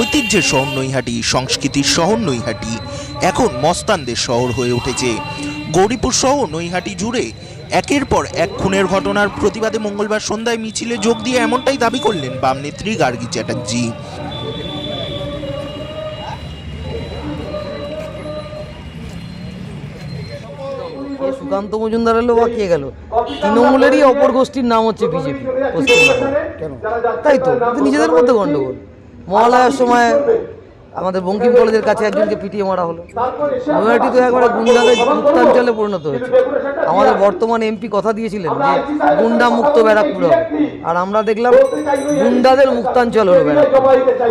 ঐতিহ্যের শহর নৈহাটি সংস্কৃতির শহর নৈহাটি এখন মস্তানদের শহর হয়ে উঠেছে। গৌরীপুর সহ নৈহাটি জুড়ে একের পর এক খুনের ঘটনার প্রতিবাদে মঙ্গলবার সন্ধ্যায় মিছিলে যোগ দিয়ে এমনটাই দাবি করলেন বাম নেত্রী গার্গী চ্যাটার্জি। সুকান্ত মজুমদার এলো বা কে গেল। তৃণমূলেরই অপর গোষ্ঠীর নাম হচ্ছে বিজেপি কেন? তাই তো নিজেদের মধ্যে গন্ডগোল মহালয়ার সময় আমাদের বঙ্কিম কলেজের কাছে একজনকে পিটিয়ে মারা হলো। নৈহাটি তো একবারে গুন্ডাদের মুক্তাঞ্চলে পরিণত হয়েছে। আমাদের বর্তমান এমপি কথা দিয়েছিলেন যে, গুন্ডা মুক্ত ব্যারাকপুর হবে। আর আমরা দেখলাম গুন্ডাদের মুক্তাঞ্চল হলো ব্যারাকপুর।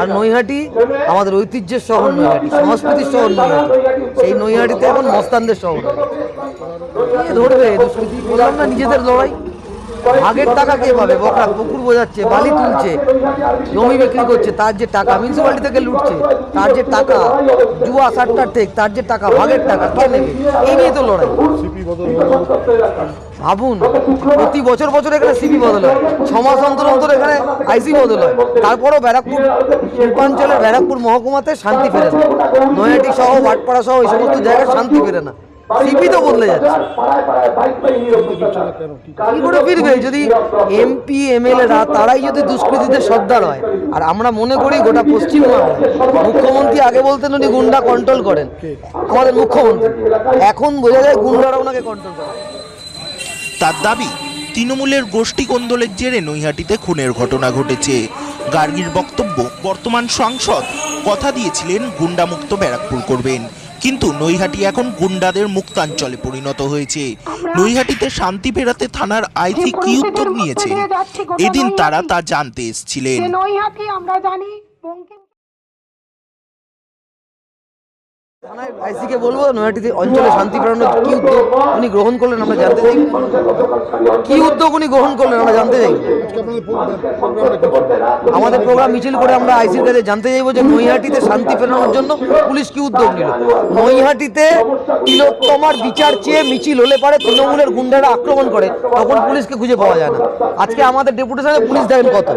আর নৈহাটি আমাদের ঐতিহ্যের শহর নৈহাটি, সংস্কৃতির শহর নৈহাটি। সেই নৈহাটিতে এখন মস্তানদের শহর। ধরবে, দুষ্কৃতি না নিজেদের লড়াই। ভাগের টাকা কে পাবে বকরা পুকুর বোঝাচ্ছে বালি তুলছে জমি বিক্রি করছে তার যে টাকা মিউনিসিপালিটি থেকে লুটছে তার যে টাকা জুয়া সাট্টার টেক তার যে টাকা ভাগের টাকা কে নেবে এই নিয়ে তো লড়াই ভাবুন প্রতি বছর বছর এখানে সিপি বদল হয় ছ মাস অন্তর অন্তর এখানে আইসি বদল হয় তারপরও ব্যারাকপুর শিল্পাঞ্চলের ব্যারাকপুর মহকুমাতে শান্তি ফেরে না নৈহাটি সহ ভাটপাড়া সহ এই সমস্ত জায়গায় শান্তি ফেরে না সিপি তো বদলে যাচ্ছে। কি করে ফিরবে? যদি এমপি এমএলএরা তারাই যদি দুষ্কৃতীদের সর্দার হয়। আর আমরা মনে করি গোটা পশ্চিমবাংলায় মুখ্যমন্ত্রী আগে বলতেন উনি গুন্ডা কন্ট্রোল করেন। আমাদের মুখ্যমন্ত্রী। এখন বোঝা যায় গুন্ডারা ওনাকে কন্ট্রোল করে। তার দাবি তৃণমূলের গোষ্ঠী কোন্দলের জেরে নৈহাটিতে খুনের ঘটনা ঘটেছে। গার্গীর বক্তব্য বর্তমান সাংসদ কথা দিয়েছিলেন গুন্ডামুক্ত ব্যারাকপুর করবেন। কিন্তু নৈহাটি এখন গুন্ডাদের মুক্তাঞ্চলে পরিণত হয়েছে। নৈহাটিতে শান্তি ফেরাতে থানার আইসি কি উত্তর নিয়েছে এদিন তারা তা জানতে এসেছিলেন। নৈহাটি আমরা জানি আইসিকে বলব নৈহাটিতে অঞ্চলে শান্তি ফেরানোর কি উদ্যোগ উনি গ্রহণ করলেন আমরা জানতে চাই। কি উদ্যোগ উনি গ্রহণ করলেন আমরা জানতে চাই। আমাদের প্রোগ্রাম মিছিল করে আমরা আইসির কাছে জানতে চাইব যে নৈহাটিতে শান্তি ফেরানোর জন্য পুলিশ কি উদ্যোগ নিল? নৈহাটিতে তিলোত্তমার বিচার চেয়ে মিছিল হলে পারে, তৃণমূলের গুন্ডারা আক্রমণ করে, তখন পুলিশকে খুঁজে পাওয়া যায় না। আজকে আমাদের ডেপুটেশনে পুলিশ দেখেন কত।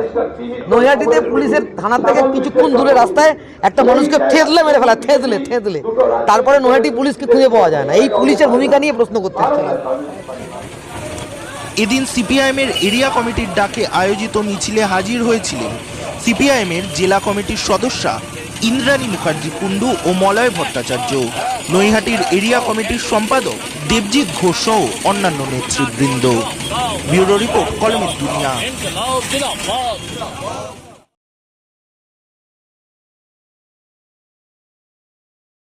নৈহাটিতে পুলিশের থানা থেকে কিছুক্ষণ দূরে রাস্তায় একটা মানুষকে থেতলে মেরে ফেলা, থেতলে থেতলে। তারপরে নৈহাটি পুলিশকে খুঁজে পাওয়া যায় না। এই পুলিশের ভূমিকা নিয়ে প্রশ্ন করতে হচ্ছে এদিন সিপিআইএমের এরিয়া কমিটির ডাকে আয়োজিত মিছিলে হাজির হয়েছিলেন সিপিআইএমের জেলা কমিটির সদস্যা ইন্দ্রাণী মুখার্জি কুণ্ডু ও মলয় ভট্টাচার্য। নৈহাটির এরিয়া কমিটির সম্পাদক দেবজিৎ ঘোষ সহ অন্যান্য নেতৃবৃন্দ। ব্যুরো রিপোর্ট কলমের দুনিয়া।